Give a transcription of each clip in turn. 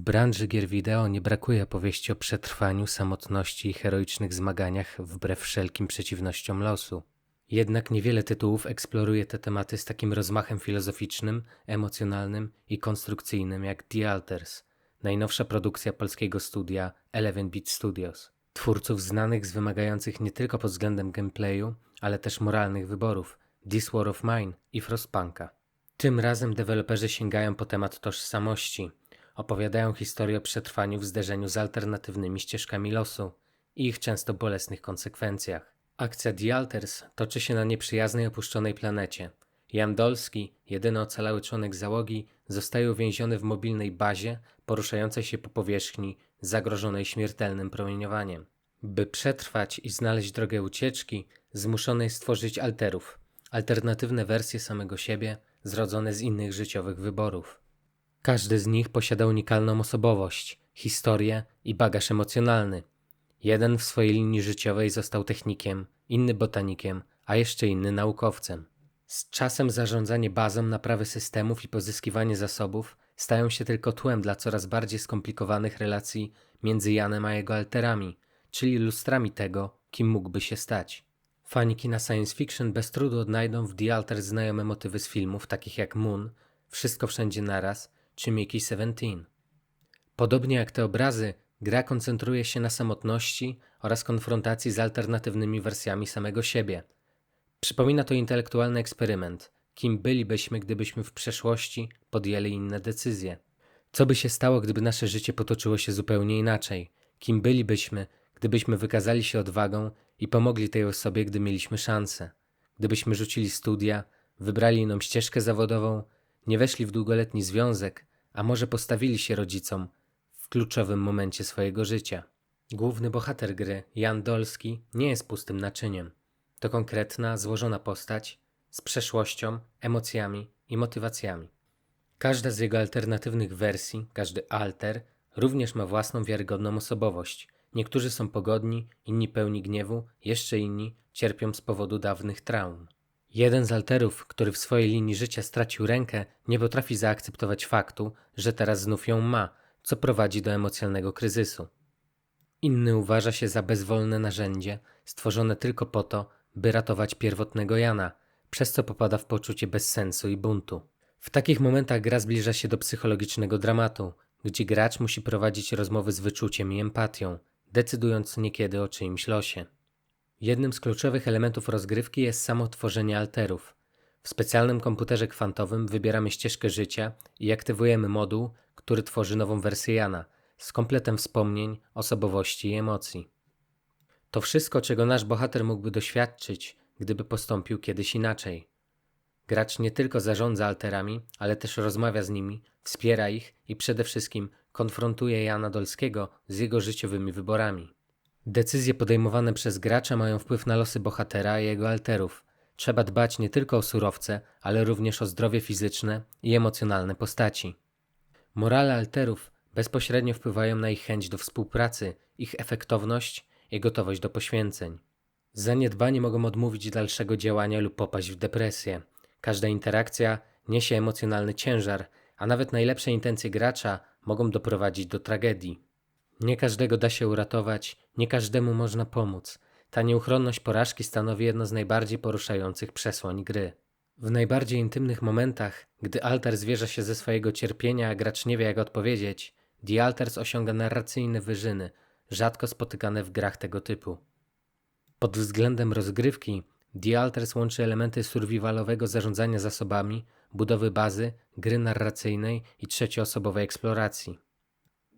branży gier wideo nie brakuje opowieści o przetrwaniu, samotności i heroicznych zmaganiach wbrew wszelkim przeciwnościom losu. Jednak niewiele tytułów eksploruje te tematy z takim rozmachem filozoficznym, emocjonalnym i konstrukcyjnym jak The Alters, najnowsza produkcja polskiego studia Eleven Beat Studios. Twórców znanych z wymagających nie tylko pod względem gameplayu, ale też moralnych wyborów This War of Mine i Frostpunka. Tym razem deweloperzy sięgają po temat tożsamości, opowiadają historię o przetrwaniu w zderzeniu z alternatywnymi ścieżkami losu i ich często bolesnych konsekwencjach. Akcja The Alters toczy się na nieprzyjaznej opuszczonej planecie. Jan Dolski, jedyny ocalały członek załogi, zostaje uwięziony w mobilnej bazie poruszającej się po powierzchni zagrożonej śmiertelnym promieniowaniem. By przetrwać i znaleźć drogę ucieczki, zmuszony jest stworzyć alterów, alternatywne wersje samego siebie, zrodzone z innych życiowych wyborów. Każdy z nich posiada unikalną osobowość, historię i bagaż emocjonalny. Jeden w swojej linii życiowej został technikiem, inny botanikiem, a jeszcze inny naukowcem. Z czasem zarządzanie bazą, naprawy systemów i pozyskiwanie zasobów stają się tylko tłem dla coraz bardziej skomplikowanych relacji między Janem a jego alterami, czyli lustrami tego, kim mógłby się stać. Fani kina science fiction bez trudu odnajdą w The Alter znajome motywy z filmów takich jak Moon, Wszystko Wszędzie Naraz czy Mickey 17. Podobnie jak te obrazy, gra koncentruje się na samotności oraz konfrontacji z alternatywnymi wersjami samego siebie. Przypomina to intelektualny eksperyment, kim bylibyśmy, gdybyśmy w przeszłości podjęli inne decyzje. Co by się stało, gdyby nasze życie potoczyło się zupełnie inaczej? Kim bylibyśmy, gdybyśmy wykazali się odwagą i pomogli tej osobie, gdy mieliśmy szansę? Gdybyśmy rzucili studia, wybrali inną ścieżkę zawodową, nie weszli w długoletni związek, a może postawili się rodzicom w kluczowym momencie swojego życia. Główny bohater gry, Jan Dolski, nie jest pustym naczyniem. To konkretna, złożona postać z przeszłością, emocjami i motywacjami. Każda z jego alternatywnych wersji, każdy alter, również ma własną wiarygodną osobowość. Niektórzy są pogodni, inni pełni gniewu, jeszcze inni cierpią z powodu dawnych traum. Jeden z alterów, który w swojej linii życia stracił rękę, nie potrafi zaakceptować faktu, że teraz znów ją ma, co prowadzi do emocjonalnego kryzysu. Inny uważa się za bezwolne narzędzie, stworzone tylko po to, by ratować pierwotnego Jana, przez co popada w poczucie bezsensu i buntu. W takich momentach gra zbliża się do psychologicznego dramatu, gdzie gracz musi prowadzić rozmowy z wyczuciem i empatią, decydując niekiedy o czyimś losie. Jednym z kluczowych elementów rozgrywki jest samo tworzenie alterów. W specjalnym komputerze kwantowym wybieramy ścieżkę życia i aktywujemy moduł, który tworzy nową wersję Jana z kompletem wspomnień, osobowości i emocji. To wszystko, czego nasz bohater mógłby doświadczyć, gdyby postąpił kiedyś inaczej. Gracz nie tylko zarządza alterami, ale też rozmawia z nimi, wspiera ich i przede wszystkim konfrontuje Jana Dolskiego z jego życiowymi wyborami. Decyzje podejmowane przez gracza mają wpływ na losy bohatera i jego alterów. Trzeba dbać nie tylko o surowce, ale również o zdrowie fizyczne i emocjonalne postaci. Morale alterów bezpośrednio wpływają na ich chęć do współpracy, ich efektowność i gotowość do poświęceń. Zaniedbanie mogą odmówić dalszego działania lub popaść w depresję. Każda interakcja niesie emocjonalny ciężar, a nawet najlepsze intencje gracza mogą doprowadzić do tragedii. Nie każdego da się uratować, nie każdemu można pomóc. Ta nieuchronność porażki stanowi jedno z najbardziej poruszających przesłań gry. W najbardziej intymnych momentach, gdy altar zwierza się ze swojego cierpienia, a gracz nie wie jak odpowiedzieć, The Alters osiąga narracyjne wyżyny, rzadko spotykane w grach tego typu. Pod względem rozgrywki, The Alters łączy elementy survivalowego zarządzania zasobami, budowy bazy, gry narracyjnej i trzecioosobowej eksploracji.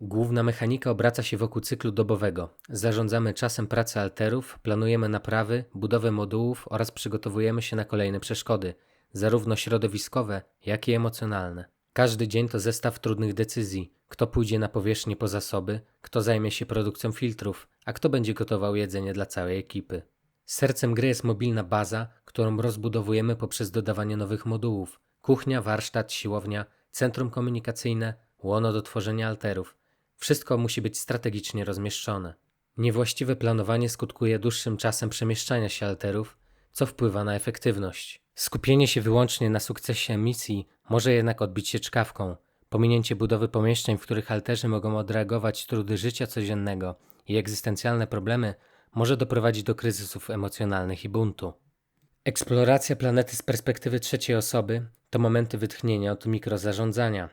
Główna mechanika obraca się wokół cyklu dobowego. Zarządzamy czasem pracy alterów, planujemy naprawy, budowę modułów oraz przygotowujemy się na kolejne przeszkody, zarówno środowiskowe, jak i emocjonalne. Każdy dzień to zestaw trudnych decyzji. Kto pójdzie na powierzchnię po zasoby, kto zajmie się produkcją filtrów, a kto będzie gotował jedzenie dla całej ekipy. Sercem gry jest mobilna baza, którą rozbudowujemy poprzez dodawanie nowych modułów. Kuchnia, warsztat, siłownia, centrum komunikacyjne, łono do tworzenia alterów. Wszystko musi być strategicznie rozmieszczone. Niewłaściwe planowanie skutkuje dłuższym czasem przemieszczania się alterów, co wpływa na efektywność. Skupienie się wyłącznie na sukcesie misji może jednak odbić się czkawką. pominięcie budowy pomieszczeń, w których alterzy mogą odreagować trudy życia codziennego i egzystencjalne problemy, może doprowadzić do kryzysów emocjonalnych i buntu. Eksploracja planety z perspektywy trzeciej osoby to momenty wytchnienia od mikrozarządzania.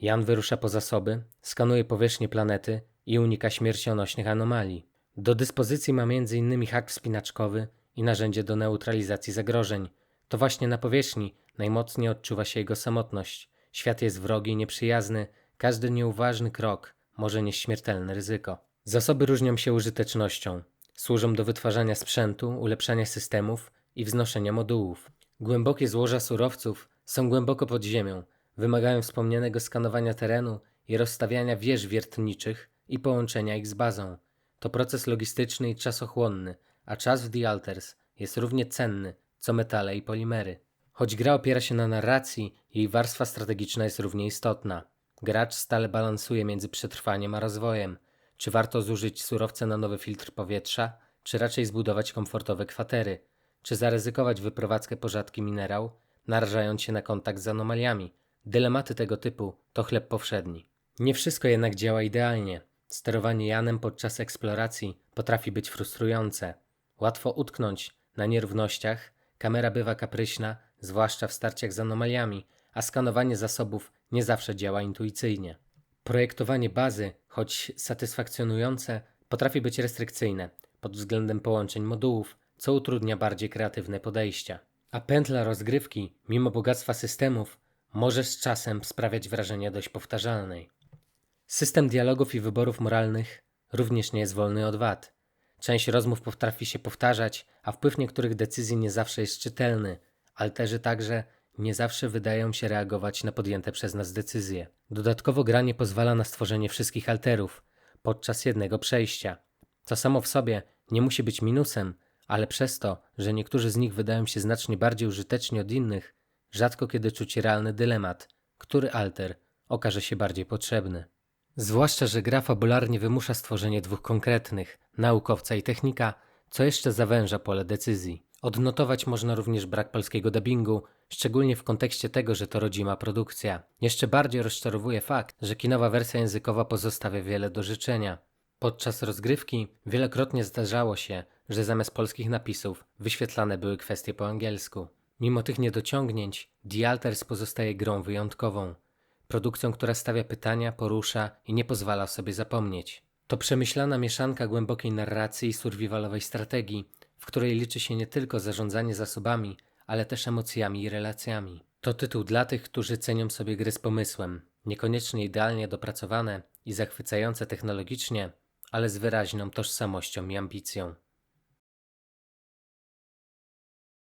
Jan wyrusza po zasoby, skanuje powierzchnię planety i unika śmiercionośnych anomalii. Do dyspozycji ma m.in. hak wspinaczkowy i narzędzie do neutralizacji zagrożeń. To właśnie na powierzchni najmocniej odczuwa się jego samotność. Świat jest wrogi i nieprzyjazny, każdy nieuważny krok może nieść śmiertelne ryzyko. Zasoby różnią się użytecznością. Służą do wytwarzania sprzętu, ulepszania systemów i wznoszenia modułów. Głębokie złoża surowców są głęboko pod ziemią, wymagają wspomnianego skanowania terenu i rozstawiania wież wiertniczych i połączenia ich z bazą. To proces logistyczny i czasochłonny, a czas w The Alters jest równie cenny co metale i polimery. Choć gra opiera się na narracji, jej warstwa strategiczna jest równie istotna. Gracz stale balansuje między przetrwaniem a rozwojem. Czy warto zużyć surowce na nowy filtr powietrza, czy raczej zbudować komfortowe kwatery? Czy zaryzykować wyprowadzkę po rzadki minerał, narażając się na kontakt z anomaliami? Dylematy tego typu to chleb powszedni. Nie wszystko jednak działa idealnie. Sterowanie Janem podczas eksploracji potrafi być frustrujące. Łatwo utknąć na nierównościach, kamera bywa kapryśna, zwłaszcza w starciach z anomaliami, a skanowanie zasobów nie zawsze działa intuicyjnie. Projektowanie bazy, choć satysfakcjonujące, potrafi być restrykcyjne pod względem połączeń modułów, co utrudnia bardziej kreatywne podejścia. A pętla rozgrywki, mimo bogactwa systemów, może z czasem sprawiać wrażenie dość powtarzalnej. System dialogów i wyborów moralnych również nie jest wolny od wad. Część rozmów potrafi się powtarzać, a wpływ niektórych decyzji nie zawsze jest czytelny. Alterzy także nie zawsze wydają się reagować na podjęte przez nas decyzje. Dodatkowo gra nie pozwala na stworzenie wszystkich alterów podczas jednego przejścia. To samo w sobie nie musi być minusem, ale przez to, że niektórzy z nich wydają się znacznie bardziej użyteczni od innych, rzadko kiedy czuć realny dylemat, który alter okaże się bardziej potrzebny. Zwłaszcza, że gra fabularnie wymusza stworzenie dwóch konkretnych, naukowca i technika, co jeszcze zawęża pole decyzji. Odnotować można również brak polskiego dubbingu, szczególnie w kontekście tego, że to rodzima produkcja. Jeszcze bardziej rozczarowuje fakt, że kinowa wersja językowa pozostawia wiele do życzenia. Podczas rozgrywki wielokrotnie zdarzało się, że zamiast polskich napisów wyświetlane były kwestie po angielsku. Mimo tych niedociągnięć, The Alters pozostaje grą wyjątkową. Produkcją, która stawia pytania, porusza i nie pozwala sobie zapomnieć. To przemyślana mieszanka głębokiej narracji i survivalowej strategii, w której liczy się nie tylko zarządzanie zasobami, ale też emocjami i relacjami. To tytuł dla tych, którzy cenią sobie gry z pomysłem, niekoniecznie idealnie dopracowane i zachwycające technologicznie, ale z wyraźną tożsamością i ambicją.